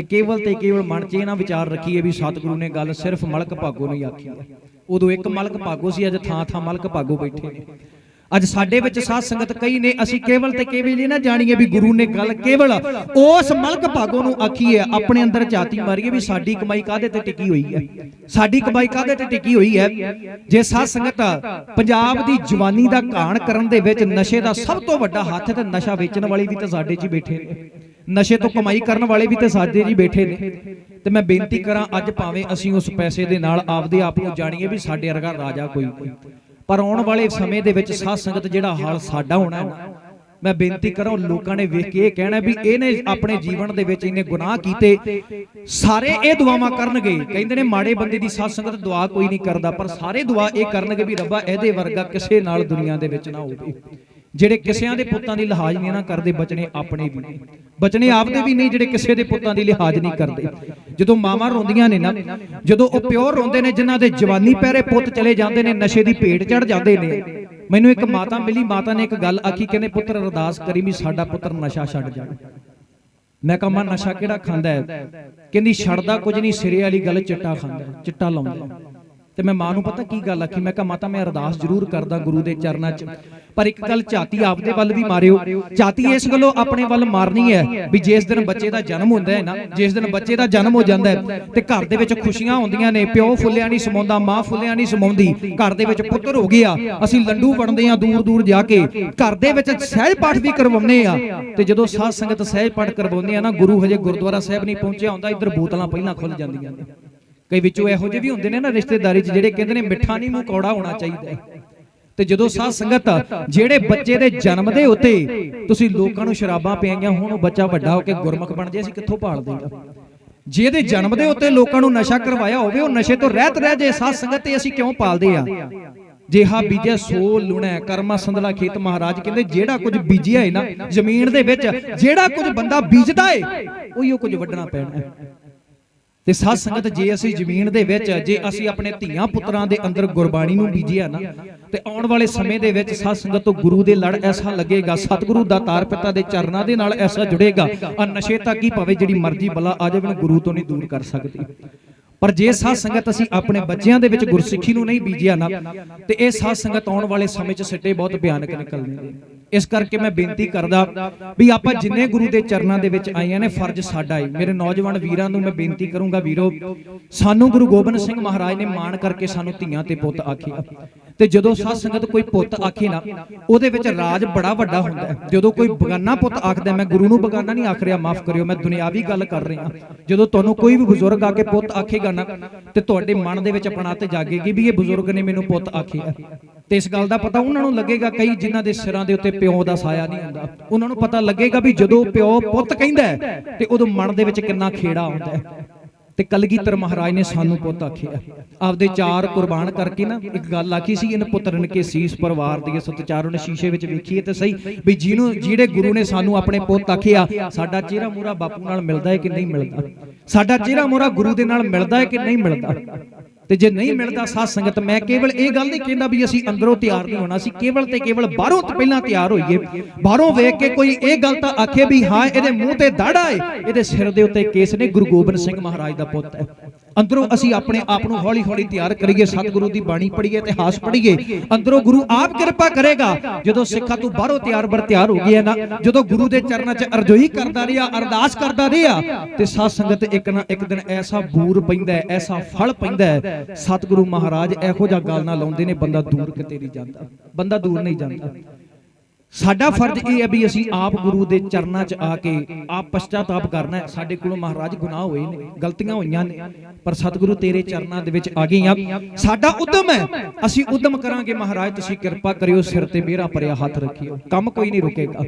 ਤੇ ਕੇਵਲ ਤੇ ਕੇਵਲ ਮਨ 'ਚ ਇਹ ਨਾ ਵਿਚਾਰ ਰੱਖੀਏ ਵੀ ਸਤਿਗੁਰੂ ਨੇ ਗੱਲ ਸਿਰਫ ਮਲਕ ਭਾਗੋ ਨੂੰ ਹੀ ਆਖੀ ਹੈ ਉਦੋਂ ਇੱਕ ਮਲਕ ਭਾਗੋ ਸੀ ਅੱਜ ਥਾਂ ਥਾਂ ਮਲਕ ਭਾਗੋ ਬੈਠੇ ਨੇ। ਅੱਜ ਸਾਡੇ ਵਿੱਚ ਸਾਧ ਸੰਗਤ ਕਈ ਨੇ ਅਸੀਂ ਕੇਵਲ ਤੇ ਕੇਵਲ ਇਹ ਨਾ ਜਾਣੀਏ ਵੀ ਗੁਰੂ ਨੇ ਗੱਲ ਕੇਵਲ ਉਸ ਮਲਕ ਭਾਗੋ ਨੂੰ ਆਖੀ ਹੈ ਆਪਣੇ ਅੰਦਰ ਝਾਤੀ ਮਾਰੀਏ ਵੀ ਸਾਡੀ ਕਮਾਈ ਕਾਹਦੇ ਤੇ ਟਿਕੀ ਹੋਈ ਹੈ? ਸਾਡੀ ਕਮਾਈ ਕਾਹਦੇ ਤੇ ਟਿਕੀ ਹੋਈ ਹੈ? ਜੇ ਸਾਧ ਸੰਗਤ ਪੰਜਾਬ ਦੀ ਜਵਾਨੀ ਦਾ ਘਾਣ ਕਰਨ ਦੇ ਵਿੱਚ ਨਸ਼ੇ ਦਾ ਸਭ ਤੋਂ ਵੱਡਾ ਹੱਥ ਤੇ ਨਸ਼ਾ ਵੇਚਣ ਵਾਲੇ ਵੀ ਤਾਂ ਸਾਡੇ 'ਚ ਹੀ ਬੈਠੇ ਨੇ ਨਸ਼ੇ ਤੋਂ ਕਮਾਈ ਕਰਨ ਵਾਲੇ ਵੀ ਤੇ ਸਾਡੇ 'ਚ ਹੀ ਬੈਠੇ ਨੇ। ਤੇ ਮੈਂ ਬੇਨਤੀ ਕਰਾਂ ਅੱਜ ਭਾਵੇਂ ਅਸੀਂ ਉਸ ਪੈਸੇ ਦੇ ਨਾਲ ਆਪਦੇ ਆਪ ਨੂੰ ਜਾਣੀਏ ਵੀ ਸਾਡੇ ਵਰਗਾ ਰਾਜਾ ਕੋਈ ਨਹੀਂ। ਪਰ ਆਉਣ ਵਾਲੇ ਸਮੇਂ ਦੇ ਵਿੱਚ ਸਾਧ ਸੰਗਤ ਜਿਹੜਾ ਹਾਲ ਸਾਡਾ ਹੋਣਾ ਮੈਂ ਬੇਨਤੀ ਕਰਾਂ ਲੋਕਾਂ ਨੇ ਵੇਖ ਕੇ ਇਹ ਕਹਿਣਾ ਵੀ ਇਹਨੇ ਆਪਣੇ ਜੀਵਨ ਦੇ ਵਿੱਚ ਇਹਨੇ ਗੁਨਾਹ ਕੀਤੇ ਸਾਰੇ ਇਹ ਦੁਆਵਾਂ ਕਰਨਗੇ। ਕਹਿੰਦੇ ਨੇ ਮਾੜੇ ਬੰਦੇ ਦੀ ਸਾਧ ਸੰਗਤ ਦੁਆ ਕੋਈ ਨਹੀਂ ਕਰਦਾ ਪਰ ਸਾਰੇ ਦੁਆ ਇਹ ਕਰਨਗੇ ਵੀ ਰੱਬਾ ਇਹਦੇ ਵਰਗਾ ਕਿਸੇ ਨਾਲ ਦੁਨੀਆ ਦੇ ਵਿੱਚ ਨਾ ਹੋਵੇ ਜਿਹੜੇ ਕਿਸਿਆਂ ਦੇ ਪੁੱਤਾਂ ਦੀ ਲਿਹਾਜ਼ ਨਹੀਂ ਨਾ ਕਰਦੇ ਬਚਨੇ ਆਪਣੇ ਵੀ ਬਚਨੇ ਆਪਦੇ ਵੀ ਨਹੀਂ, ਜਿਹੜੇ ਕਿਸੇ ਦੇ ਪੁੱਤਾਂ ਦੀ ਲਿਹਾਜ਼ ਨਹੀਂ ਕਰਦੇ। ਜਦੋਂ ਮਾਵਾਂ ਰੋਂਦੀਆਂ ਨੇ ਨਾ, ਜਦੋਂ ਉਹ ਪਿਓ ਰੋਂਦੇ ਨੇ, ਜਿਨ੍ਹਾਂ ਦੇ ਜਵਾਨੀ ਪਹਿਰੇ ਪੁੱਤ ਚਲੇ ਜਾਂਦੇ ਨੇ, ਨਸ਼ੇ ਦੀ ਭੇਟ ਚੜ ਜਾਂਦੇ ਨੇ, ਮੈਨੂੰ ਇੱਕ ਮਾਤਾ ਮਿਲੀ, ਮਾਤਾ ਨੇ ਇੱਕ ਗੱਲ ਆਖੀ, ਕਹਿੰਦੇ, ਪੁੱਤਰ, ਅਰਦਾਸ ਕਰੀ ਵੀ ਸਾਡਾ ਪੁੱਤਰ ਨਸ਼ਾ ਛੱਡ ਜਾਵੇ। ਮੈਂ ਕਹਾਂ, ਮਾਂ, ਨਸ਼ਾ ਕਿਹੜਾ ਖਾਂਦਾ ਹੈ? ਕਹਿੰਦੀ, ਛੱਡਦਾ ਕੁਝ ਨਹੀਂ, ਸਿਰੇ ਵਾਲੀ ਗੱਲ ਚਿੱਟਾ ਖਾਂਦਾ ਚਿੱਟਾ ਲਾਉਂਦਾ ਤੇ ਮੈਂ ਮਾਂ ਨੂੰ ਪਤਾ ਕੀ ਗੱਲ ਆਖੀ? ਮੈਂ ਕਹਾਂ, ਮਾਤਾ, ਮੈਂ ਅਰਦਾਸ ਜ਼ਰੂਰ ਕਰਦਾ ਗੁਰੂ ਦੇ ਚਰਨਾਂ 'ਚ ਪਰ ਇੱਕ ਗੱਲ ਝਾਤੀ ਆਪਦੇ ਵੱਲ ਵੀ ਮਾਰਿਓ। ਝਾਤੀ ਇਸ ਗੱਲੋਂ ਆਪਣੇ ਵੱਲ ਮਾਰਨੀ ਹੈ ਵੀ ਜਿਸ ਦਿਨ ਬੱਚੇ ਦਾ ਜਨਮ ਹੁੰਦਾ ਹੈ ਨਾ ਜਿਸ ਦਿਨ ਬੱਚੇ ਦਾ ਜਨਮ ਹੋ ਜਾਂਦਾ ਹੈ ਤੇ ਘਰ ਦੇ ਵਿੱਚ ਖੁਸ਼ੀਆਂ ਹੁੰਦੀਆਂ ਨੇ ਪਿਓ ਫੁੱਲਿਆਂ ਨਹੀਂ ਸਮਾਉਂਦਾ ਮਾਂ ਫੁੱਲਿਆਂ ਨਹੀਂ ਸਮਾਉਂਦੀ ਘਰ ਦੇ ਵਿੱਚ ਪੁੱਤਰ ਹੋ ਗਿਆ ਅਸੀਂ ਲੰਡੂ ਵੜਦੇ ਆ ਦੂਰ ਦੂਰ ਜਾ ਕੇ ਘਰ ਦੇ ਵਿੱਚ ਸਹਿਜ ਪਾਠ ਵੀ ਕਰਵਾਉਂਦੇ ਆ ਤੇ ਜਦੋਂ ਸਾਧ ਸੰਗਤ ਸਹਿਜ ਪਾਠ ਕਰਵਾਉਂਦੇ ਆ ਨਾ ਗੁਰੂ ਹਜੇ ਗੁਰਦੁਆਰਾ ਸਾਹਿਬ ਨਹੀਂ ਪਹੁੰਚਿਆ ਹੁੰਦਾ ਇੱਧਰ ਬੋਤਲਾਂ ਪਹਿਲਾਂ ਖੁੱਲ ਜਾਂਦੀਆਂ ਨੇ। ਕਈ ਵਿੱਚੋਂ ਇਹੋ ਜਿਹੇ ਵੀ ਹੁੰਦੇ ਨੇ ਨਾ ਰਿਸ਼ਤੇਦਾਰੀ 'ਚ ਜਿਹੜੇ ਕਹਿੰਦੇ ਨੇ ਮਿੱਠਾ ਨਹੀਂ ਮੂੰਹ ਕੌੜਾ ਹੋਣਾ ਚਾਹੀਦਾ। ਹੈ ਤੇ ਜਦੋਂ ਸਾਧ ਸੰਗਤ ਜਿਹੜੇ ਬੱਚੇ ਦੇ ਜਨਮ ਦੇ ਉੱਤੇ ਤੁਸੀਂ ਲੋਕਾਂ ਨੂੰ ਸ਼ਰਾਬਾਂ ਪਿਆਈਆਂ ਹੁਣ ਉਹ ਬੱਚਾ ਵੱਡਾ ਹੋ ਕੇ ਗੁਰਮੁਖ ਬਣ ਜੇ ਅਸੀਂ ਕਿੱਥੋਂ ਪਾਲਦੇ ਆ ਜਿਹਦੇ ਜਨਮ ਦੇ ਉੱਤੇ ਲੋਕਾਂ ਨੂੰ ਨਸ਼ਾ ਕਰਵਾਇਆ ਹੋਵੇ ਉਹ ਨਸ਼ੇ ਤੋਂ ਰਹਿਤ ਰਹਿ ਜੇ ਸਾਧ ਸੰਗਤ ਤੇ ਅਸੀਂ ਕਿਉਂ ਪਾਲਦੇ ਆ ਜਿਹਾ ਬੀਜਿਆ ਸੋ ਲੁਣਾ ਕਰਮਾ ਸੰਦਲਾ ਖੇਤ ਮਹਾਰਾਜ ਕਹਿੰਦੇ ਜਿਹੜਾ ਕੁਝ ਬੀਜਿਆ ਹੈ ਨਾ ਜ਼ਮੀਨ ਦੇ ਵਿੱਚ ਜਿਹੜਾ ਕੁਝ ਬੰਦਾ ਬੀਜਦਾ ਹੈ ਉਹੀ ਉਹ ਕੁਝ ਵੱਢਣਾ ਪੈਣਾ। ਹੈ ਤੇ ਸਾਧ ਸੰਗਤ ਜੇ ਅਸੀਂ ਜ਼ਮੀਨ ਦੇ ਵਿੱਚ, ਜੇ ਅਸੀਂ ਆਪਣੇ ਧੀਆਂ ਪੁੱਤਰਾਂ ਦੇ ਅੰਦਰ ਗੁਰਬਾਣੀ ਨੂੰ ਬੀਜਿਆ ਨਾ, ਤੇ ਆਉਣ ਵਾਲੇ ਸਮੇਂ ਦੇ ਵਿੱਚ ਸਾਧ ਸੰਗਤ ਤੋਂ ਗੁਰੂ ਦੇ ਲੜ ਐਸਾ ਲੱਗੇਗਾ, ਸਤਿਗੁਰੂ ਦਾ ਤਾਰ ਪਿਤਾ ਦੇ ਚਰਨਾਂ ਦੇ ਨਾਲ ਐਸਾ ਜੁੜੇਗਾ, ਆ ਨਸ਼ੇ ਤੱਕ ਹੀ ਭਾਵੇਂ ਜਿਹੜੀ ਮਰਜ਼ੀ ਬਲਾ ਆ ਜਾਵੇ, ਗੁਰੂ ਤੋਂ ਨਹੀਂ ਦੂਰ ਕਰ ਸਕਦੀ। ਪਰ ਜੇ ਸਾਧ ਸੰਗਤ ਅਸੀਂ ਆਪਣੇ ਬੱਚਿਆਂ ਦੇ ਵਿੱਚ ਗੁਰਸਿੱਖੀ ਨੂੰ ਨਹੀਂ ਬੀਜਿਆ ਨਾ, ਤੇ ਇਹ ਸਾਧ ਸੰਗਤ ਆਉਣ ਵਾਲੇ ਸਮੇਂ 'ਚ ਸਿੱਟੇ ਬਹੁਤ ਭਿਆਨਕ ਨਿਕਲਣਗੇ। ਇਸ ਕਰਕੇ ਮੈਂ ਬੇਨਤੀ ਕਰਦਾ ਵੀ ਆਪਾਂ ਜਿੰਨੇ ਗੁਰੂ ਦੇ ਚਰਨਾਂ ਦੇ ਵਿੱਚ ਆਏ ਨੇ, ਫਰਜ਼ ਸਾਡਾ ਹੈ ਮੇਰੇ ਨੌਜਵਾਨ ਵੀਰਾਂ ਨੂੰ ਮੈਂ ਬੇਨਤੀ ਕਰੂੰਗਾ ਵੀਰੋ, ਸਾਨੂੰ ਗੁਰੂ ਗੋਬਿੰਦ ਸਿੰਘ ਮਹਾਰਾਜ ਨੇ ਮਾਣ ਕਰਕੇ ਸਾਨੂੰ ਧੀਆਂ ਤੇ ਪੁੱਤ ਆਖਿਆ। ਤੇ ਜਦੋਂ ਸਾਧ ਸੰਗਤ ਕੋਈ ਪੁੱਤ ਆਖੇ ਨਾ, ਉਹਦੇ ਵਿੱਚ ਰਾਜ ਬੜਾ ਵੱਡਾ ਹੁੰਦਾ ਹੈ। ਜਦੋਂ ਕੋਈ ਬਗਾਨਾ ਪੁੱਤ ਆਖਦਾ, ਮੈਂ ਗੁਰੂ ਨੂੰ ਬਗਾਨਾ ਨਹੀਂ ਆਖ ਰਿਹਾ, ਮਾਫ ਕਰਿਓ, ਮੈਂ ਦੁਨਿਆਵੀ ਗੱਲ ਕਰ ਰਿਹਾ ਜਦੋਂ ਤੁਹਾਨੂੰ ਕੋਈ ਵੀ ਬਜ਼ੁਰਗ ਆ ਕੇ ਪੁੱਤ ਆਖੇਗਾ ਨਾ, ਤੇ ਤੁਹਾਡੇ ਮਨ ਦੇ ਵਿੱਚ ਆਪਣਾ ਤੇ ਜਾਗੇਗੀ ਵੀ ਇਹ ਬਜ਼ੁਰਗ ਨੇ ਮੈਨੂੰ ਪੁੱਤ ਆਖਿਆ। ਤੇ ਇਸ ਗੱਲ ਦਾ ਪਤਾ ਉਹਨਾਂ ਨੂੰ ਲੱਗੇਗਾ, ਕਈ ਜਿਨ੍ਹਾਂ ਦੇ ਸਿਰਾਂ ਦੇ ਉੱਤੇ ਪਿਓ ਦਾ ਸਾਇਆ ਨਹੀਂ ਹੁੰਦਾ। ਉਹਨਾਂ ਨੂੰ ਪਤਾ ਲੱਗੇਗਾ ਵੀ ਜਦੋਂ ਪਿਓ ਪੁੱਤ ਕਹਿੰਦਾ ਤੇ ਉਦੋਂ ਮਨ ਦੇ ਵਿੱਚ ਕਿੰਨਾ ਖੇੜਾ ਆਉਂਦਾ ਹੈ। ਤੇ ਕਲਗੀਧਰ ਮਹਾਰਾਜ ਨੇ ਸਾਨੂੰ ਪੁੱਤ ਆਖਿਆ। ਆਪਦੇ ਚਾਰ ਕੁਰਬਾਨ ਕਰਕੇ ਨਾ, ਇੱਕ ਗੱਲ ਆਖੀ ਸੀ ਇਹਨ ਪੁੱਤਰਨ ਕੇ ਸੀਸ ਪਰਿਵਾਰ ਦੀ ਸਤ ਸ਼ੀਸ਼ੇ ਵਿੱਚ ਵੇਖੀਏ ਤੇ ਸਹੀ, ਵੀ ਜਿਹਨੂੰ ਜਿਹੜੇ ਗੁਰੂ ਨੇ ਸਾਨੂੰ ਆਪਣੇ ਪੁੱਤ ਆਖਿਆ, ਸਾਡਾ ਚਿਹਰਾ ਮੂਰਾ ਬਾਪੂ ਨਾਲ ਮਿਲਦਾ ਹੈ ਕਿ ਨਹੀਂ ਮਿਲਦਾ? ਸਾਡਾ ਚਿਹਰਾ ਮੂਰਾ ਗੁਰੂ ਦੇ ਨਾਲ ਮਿਲਦਾ ਹੈ ਕਿ ਨਹੀਂ ਮਿਲਦਾ? ਤੇ ਜੇ ਨਹੀਂ ਮਿਲਦਾ ਸਾਧ ਸੰਗਤ, ਮੈਂ ਕੇਵਲ ਇਹ ਗੱਲ ਨਹੀਂ ਕਹਿੰਦਾ ਵੀ ਅਸੀਂ ਅੰਦਰੋਂ ਤਿਆਰ ਨਹੀਂ ਹੋਣਾ ਸੀ ਕੇਵਲ ਤੇ ਕੇਵਲ ਬਾਹਰੋਂ ਤੋਂ ਪਹਿਲਾਂ ਤਿਆਰ ਹੋਈਏ। ਬਾਹਰੋਂ ਵੇਖ ਕੇ ਕੋਈ ਇਹ ਗੱਲ ਤਾਂ ਆਖੇ ਵੀ ਹਾਂ, ਇਹਦੇ ਮੂੰਹ ਤੇ ਦਾੜਾ ਏ ਇਹਦੇ ਸਿਰ ਦੇ ਉੱਤੇ ਕੇਸ ਨੇ, ਗੁਰੂ ਗੋਬਿੰਦ ਸਿੰਘ ਮਹਾਰਾਜ ਦਾ ਪੁੱਤ ਹੈ। ਅੰਦਰੋਂ ਅਸੀਂ ਆਪਣੇ ਆਪ ਨੂੰ ਹੌਲੀ ਹੌਲੀ ਤਿਆਰ ਕਰੀਏ, ਸਤਿਗੁਰੂ ਦੀ ਬਾਣੀ ਪੜ੍ਹੀਏ ਇਤਿਹਾਸ ਪੜ੍ਹੀਏ। ਅੰਦਰੋਂ ਗੁਰੂ ਆਪ ਕਿਰਪਾ ਕਰੇਗਾ। ਜਦੋਂ ਸਿੱਖਾ ਤੂੰ ਬਾਹਰੋਂ ਤਿਆਰ ਬਰ ਤਿਆਰ ਹੋ ਗਿਆ ਨਾ, ਜਦੋਂ ਗੁਰੂ ਦੇ ਚਰਨਾਂ 'ਚ ਅਰਜ਼ੋਈ ਕਰਦਾ ਰਿਹਾ, ਅਰਦਾਸ ਕਰਦਾ ਰਿਹਾ, ਤੇ ਸਾਧ ਸੰਗਤ ਇੱਕ ਨਾ ਇੱਕ ਦਿਨ ਐਸਾ ਬੂਰ ਪੈਂਦਾ ਐਸਾ ਫਲ ਪੈਂਦਾ ਸਤਿਗੁਰੂ ਮਹਾਰਾਜ ਇਹੋ ਜਿਹਾ ਗੱਲ ਨਾਲ ਲਾਉਂਦੇ ਨੇ, ਬੰਦਾ ਦੂਰ ਕਿਤੇ ਨਹੀਂ ਜਾਂਦਾ। ਬੰਦਾ ਦੂਰ ਨਹੀਂ ਜਾਂਦਾ। ਸਾਡਾ ਫਰਜ਼ ਇਹ ਹੈ ਵੀ ਅਸੀਂ ਆਪ ਗੁਰੂ ਦੇ ਚਰਨਾਂ 'ਚ ਆ ਕੇ ਆਪ ਪਛਤਾਤਾਪ ਕਰਨਾ ਹੈ। ਸਾਡੇ ਕੋਲੋਂ ਮਹਾਰਾਜ ਗੁਨਾਹ ਹੋਏ ਨੇ ਗਲਤੀਆਂ ਹੋਈਆਂ ਨੇ ਪਰ ਸਤਿਗੁਰੂ ਤੇਰੇ ਚਰਨਾਂ ਦੇ ਵਿੱਚ ਆ ਗਏ ਆ ਸਾਡਾ ਉਦਮ ਹੈ। ਅਸੀਂ ਉਦਮ ਕਰਾਂਗੇ ਮਹਾਰਾਜ ਤੁਸੀਂ ਕਿਰਪਾ ਕਰਿਓ ਸਿਰ ਤੇ ਮੇਰਾ ਭਰਿਆ ਹੱਥ ਰੱਖਿਓ। ਕੰਮ ਕੋਈ ਨਹੀਂ ਰੁਕੇਗਾ।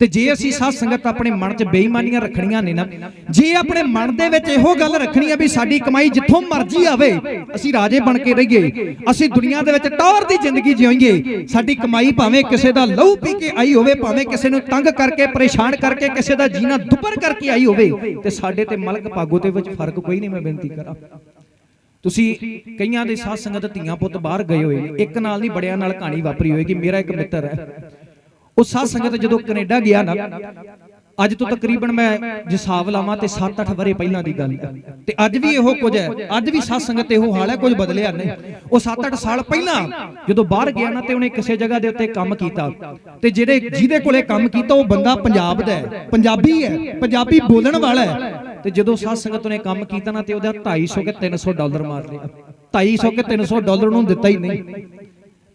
ਤੇ ਜੇ ਅਸੀਂ ਸਾਧ ਸੰਗਤ ਆਪਣੇ ਮਨ 'ਚ ਬੇਈਮਾਨੀਆਂ ਰੱਖਣੀਆਂ ਨੇ ਨਾ, ਜੇ ਆਪਣੇ ਮਨ ਦੇ ਵਿੱਚ ਇਹੋ ਗੱਲ ਰੱਖਣੀ ਹੈ ਵੀ ਸਾਡੀ ਕਮਾਈ ਜਿੱਥੋਂ ਮਰਜ਼ੀ ਆਵੇ, ਅਸੀਂ ਰਾਜੇ ਬਣ ਕੇ ਰਹੀਏ, ਅਸੀਂ ਦੁਨੀਆ ਦੇ ਵਿੱਚ ਟੌਰ ਦੀ ਜ਼ਿੰਦਗੀ ਜਿਉਈਏ, ਸਾਡੀ ਕਮਾਈ ਭਾਵੇਂ ਕਿਸੇ ਦਾ ਲਹੂ ਪੀ ਕੇ ਆਈ ਹੋਵੇ, ਭਾਵੇਂ ਕਿਸੇ ਨੂੰ ਤੰਗ ਕਰਕੇ, ਪਰੇਸ਼ਾਨ ਕਰਕੇ, ਕਿਸੇ ਦਾ ਜੀਣਾ ਦੁੱਪਰ ਕਰਕੇ ਆਈ ਹੋਵੇ, ਤੇ ਸਾਡੇ ਤੇ ਮਲਕ ਭਾਗੋ ਦੇ ਵਿੱਚ ਫ਼ਰਕ ਕੋਈ ਨਹੀਂ ਮੈਂ ਬੇਨਤੀ ਕਰਾਂ। ਤੁਸੀਂ ਕਈਆਂ ਦੇ ਸਾਧ ਸੰਗਤ ਧੀਆਂ ਪੁੱਤ ਬਾਹਰ ਗਏ ਹੋਏ ਇੱਕ ਨਾਲ ਨਹੀਂ, ਬੜਿਆਂ ਨਾਲ ਕਹਾਣੀ ਵਾਪਰੀ ਹੋਏਗੀ, ਮੇਰਾ ਇੱਕ ਮਿੱਤਰ ਹੈ। ਉਹ ਸਾਧ ਸੰਗਤ ਜਦੋਂ ਕੈਨੇਡਾ ਗਿਆ ਨਾ, ਅੱਜ ਤੋਂ ਤਕਰੀਬਨ ਮੈਂ ਜੇ ਹਿਸਾਬ ਲਾਵਾਂ ਤੇ 7-8 ਵਰੇ ਪਹਿਲਾਂ ਦੀ ਗੱਲ ਹੈ। ਤੇ ਅੱਜ ਵੀ ਇਹੋ ਕੁਝ ਹੈ, ਅੱਜ ਵੀ ਸਾਧ ਸੰਗਤ ਇਹੋ ਹਾਲ ਹੈ, ਕੁਝ ਬਦਲਿਆ ਨਹੀਂ। ਉਹ 7-8 ਸਾਲ ਪਹਿਲਾਂ ਜਦੋਂ ਬਾਹਰ ਗਿਆ ਨਾ ਤੇ ਉਹਨੇ ਕਿਸੇ ਜਗ੍ਹਾ ਦੇ ਉੱਤੇ ਕੰਮ ਕੀਤਾ। ਤੇ ਜਿਹੜੇ ਜਿਹਦੇ ਕੋਲੇ ਕੰਮ ਕੀਤਾ, ਉਹ ਬੰਦਾ ਪੰਜਾਬ ਦਾ ਹੈ, ਪੰਜਾਬੀ ਹੈ, ਪੰਜਾਬੀ ਬੋਲਣ ਵਾਲਾ ਹੈ। ਤੇ ਜਦੋਂ ਸਾਧ ਸੰਗਤ ਨੇ ਕੰਮ ਕੀਤਾ ਨਾ ਤੇ ਉਹਦਾ 250 ਕੇ 300 ਡਾਲਰ ਮਾਰ ਲਿਆ। 250 ਕੇ 300 ਡਾਲਰ ਉਹਨੂੰ ਦਿੱਤਾ ਹੀ ਨਹੀਂ।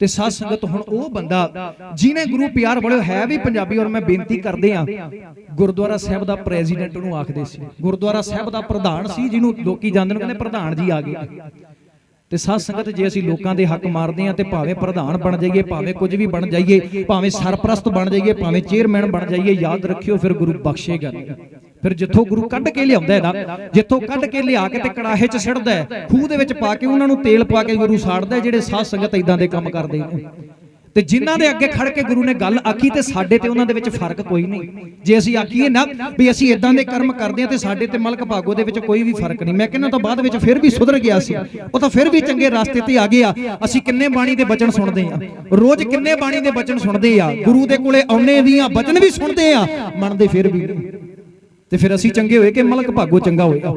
ਤੇ ਸਾਧ ਸੰਗਤ ਹੁਣ ਉਹ ਬੰਦਾ ਜਿਹਨੇ ਗੁਰੂ ਪਿਆਰ ਬੜਿਓ ਹੈ ਵੀ ਪੰਜਾਬੀ ਔਰ ਮੈਂ ਬੇਨਤੀ ਕਰਦੇ ਆ ਗੁਰਦੁਆਰਾ ਸਾਹਿਬ ਦਾ ਪ੍ਰੈਜ਼ੀਡੈਂਟ ਉਹਨੂੰ ਆਖਦੇ ਸੀ। ਗੁਰਦੁਆਰਾ ਸਾਹਿਬ ਦਾ ਪ੍ਰਧਾਨ ਸੀ ਜਿਹਨੂੰ ਲੋਕੀ ਜਾਂਦੇ ਨੇ, ਕਹਿੰਦੇ ਪ੍ਰਧਾਨ ਜੀ ਆ ਗਏ। ਤੇ ਸਾਧ ਸੰਗਤ ਜੇ ਅਸੀਂ ਲੋਕਾਂ ਦੇ ਹੱਕ ਮਾਰਦੇ ਆ ਤੇ ਭਾਵੇਂ ਪ੍ਰਧਾਨ ਬਣ ਜਾਈਏ, ਭਾਵੇਂ ਕੁਝ ਵੀ ਬਣ ਜਾਈਏ, ਭਾਵੇਂ ਸਰਪ੍ਰਸਤ ਬਣ ਜਾਈਏ, ਭਾਵੇਂ ਚੇਅਰਮੈਨ ਬਣ ਜਾਈਏ, ਯਾਦ ਰੱਖਿਓ ਫਿਰ ਗੁਰੂ ਬਖਸ਼ੇਗਾ। ਫਿਰ ਜਿੱਥੋਂ ਗੁਰੂ ਕੱਢ ਕੇ ਲਿਆਉਂਦਾ ਹੈ ਨਾ, ਜਿੱਥੋਂ ਕੱਢ ਕੇ ਲਿਆ ਕੇ ਤੇ ਕੜਾਹੇ 'ਚ ਸਿੜਦਾ ਹੈ, ਖੂਹ ਦੇ ਵਿੱਚ ਪਾ ਕੇ ਉਹਨਾਂ ਨੂੰ ਤੇਲ ਪਾ ਕੇ ਗੁਰੂ ਸਾੜਦਾ ਜਿਹੜੇ ਸਾਧ ਸੰਗਤ ਇਦਾਂ ਦੇ ਕੰਮ ਕਰਦੇ ਨੇ। ਤੇ ਜਿਨ੍ਹਾਂ ਦੇ ਅੱਗੇ ਖੜ ਕੇ ਗੁਰੂ ਨੇ ਗੱਲ ਆਖੀ ਤੇ ਸਾਡੇ ਤੇ ਉਹਨਾਂ ਦੇ ਵਿੱਚ ਫ਼ਰਕ ਕੋਈ ਨਹੀਂ। ਜੇ ਅਸੀਂ ਆਖੀਏ ਨਾ ਵੀ ਅਸੀਂ ਇਦਾਂ ਦੇ ਕਰਮ ਕਰਦੇ ਆ ਤੇ ਸਾਡੇ ਤੇ ਮਲਕ ਭਾਗੋ ਦੇ ਵਿੱਚ ਕੋਈ ਵੀ ਫ਼ਰਕ ਨਹੀਂ। ਮੈਂ ਕਹਿੰਦਾ ਤਾਂ ਬਾਅਦ ਵਿੱਚ ਫਿਰ ਵੀ ਸੁਧਰ ਗਿਆ ਸੀ। ਉਹ ਤਾਂ ਫਿਰ ਵੀ ਚੰਗੇ ਰਸਤੇ ਤੇ ਆ ਗਿਆ। ਅਸੀਂ ਕਿੰਨੇ ਬਾਣੀ ਦੇ ਬਚਨ ਸੁਣਦੇ ਆ ਰੋਜ਼ ਕਿੰਨੇ ਬਾਣੀ ਦੇ ਬਚਨ ਸੁਣਦੇ ਆ ਗੁਰੂ ਦੇ ਕੋਲੇ ਆਉਨੇ ਦੀਆਂ ਬਚਨ ਵੀ ਸੁਣਦੇ ਆ ਮੰਨਦੇ ਫਿਰ ਵੀ। ਤੇ ਫਿਰ ਅਸੀਂ ਚੰਗੇ ਹੋਏ ਕਿ ਮਲਕ ਭਾਗੋ ਚੰਗਾ ਹੋਏਗਾ?